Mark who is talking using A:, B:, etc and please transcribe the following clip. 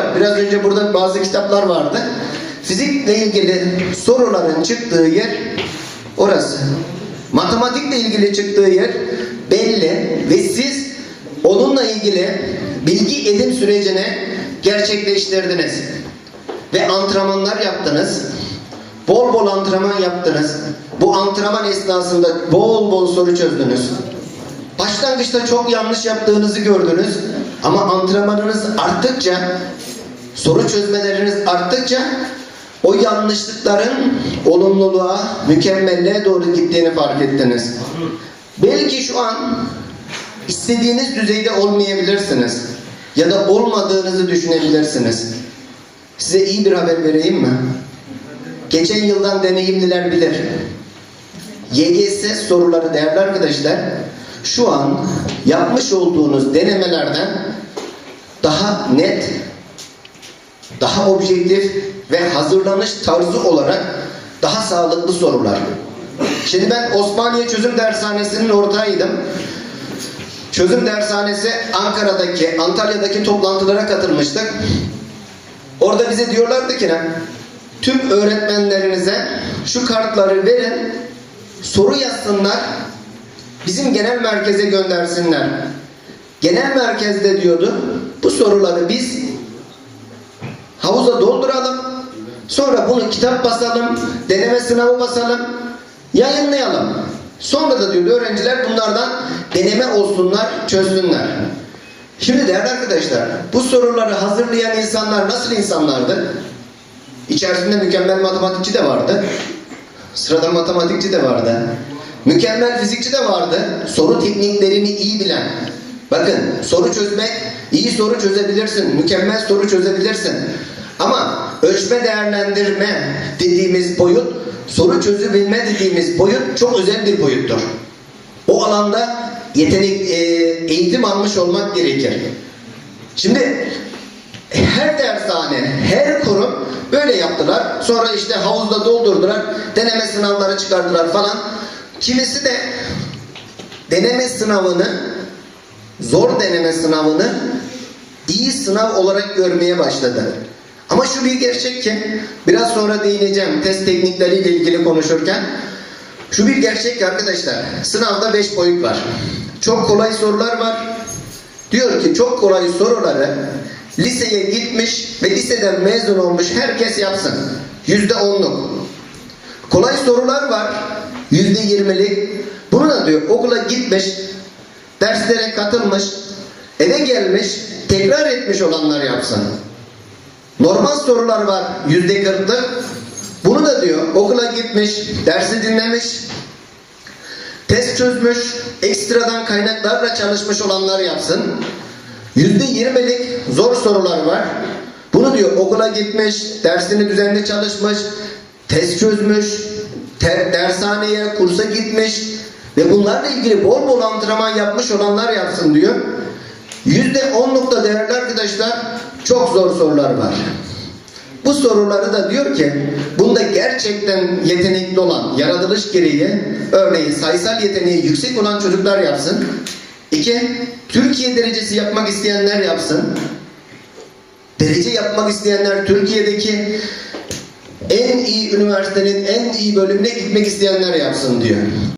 A: var. Biraz önce burada bazı kitaplar vardı. Fizikle ilgili soruların çıktığı yer orası. Matematikle ilgili çıktığı yer belli ve siz onunla ilgili bilgi edim sürecini gerçekleştirdiniz. Ve antrenmanlar yaptınız. Bol bol antrenman yaptınız. Bu antrenman esnasında bol bol soru çözdünüz. Başlangıçta çok yanlış yaptığınızı gördünüz. Ama antrenmanınız arttıkça, soru çözmeleriniz arttıkça o yanlışlıkların olumluluğa, mükemmelliğe doğru gittiğini fark ettiniz. Belki şu an istediğiniz düzeyde olmayabilirsiniz. Ya da olmadığınızı düşünebilirsiniz. Size iyi bir haber vereyim mi? Geçen yıldan deneyimliler bilir. YGS soruları değerli arkadaşlar şu an yapmış olduğunuz denemelerden daha net, daha objektif ve hazırlanış tarzı olarak daha sağlıklı sorular. Şimdi ben Osmaniye Çözüm Dershanesi'nin ortağıydım. Çözüm Dershanesi Ankara'daki, Antalya'daki toplantılara katılmıştık. Orada bize diyorlardı ki? Tüm öğretmenlerinize şu kartları verin, soru yazsınlar, bizim genel merkeze göndersinler. Genel merkezde diyordu, bu soruları biz havuza dolduralım, sonra bunu kitap basalım, deneme sınavı basalım, yayınlayalım. Sonra da diyordu öğrenciler bunlardan deneme olsunlar, çözsünler. Şimdi değerli arkadaşlar, bu soruları hazırlayan insanlar nasıl insanlardı? İçerisinde mükemmel matematikçi de vardı. Sıradan matematikçi de vardı. Mükemmel fizikçi de vardı. Soru tekniklerini iyi bilen. Bakın soru çözmek, iyi soru çözebilirsin. Mükemmel soru çözebilirsin. Ama ölçme değerlendirme dediğimiz boyut, soru çözebilme dediğimiz boyut çok özel bir boyuttur. O alanda yetenek, e, eğitim almış olmak gerekir. Şimdi her dershane, her kurum böyle yaptılar. Sonra işte havuzda doldurdular, deneme sınavları çıkardılar falan. Kimisi de deneme sınavını, zor deneme sınavını iyi sınav olarak görmeye başladı. Ama şu bir gerçek ki, biraz sonra değineceğim test teknikleriyle ilgili konuşurken, şu bir gerçek ki arkadaşlar, sınavda 5 boyut var. Çok kolay sorular var. Diyor ki çok kolay soruları liseye gitmiş ve liseden mezun olmuş herkes yapsın. Yüzde onluk. Kolay sorular var. Yüzde yirmilik. Bunu da diyor okula gitmiş, derslere katılmış, eve gelmiş, tekrar etmiş olanlar yapsın. Normal sorular var yüzde kırklık. Bunu da diyor okula gitmiş, dersi dinlemiş, test çözmüş, ekstradan kaynaklarla çalışmış olanlar yapsın. Yüzde yirmilik zor sorular var. Bunu diyor okula gitmiş, dersini düzenli çalışmış, test çözmüş, te- dershaneye, kursa gitmiş ve bunlarla ilgili bol bol antrenman yapmış olanlar yapsın diyor. Yüzde onlukta değerli arkadaşlar çok zor sorular var. Bu soruları da diyor ki bunda gerçekten yetenekli olan yaratılış gereği örneğin sayısal yeteneği yüksek olan çocuklar yapsın. İki, Türkiye derecesi yapmak isteyenler yapsın. Derece yapmak isteyenler Türkiye'deki en iyi üniversitenin en iyi bölümüne gitmek isteyenler yapsın diyor.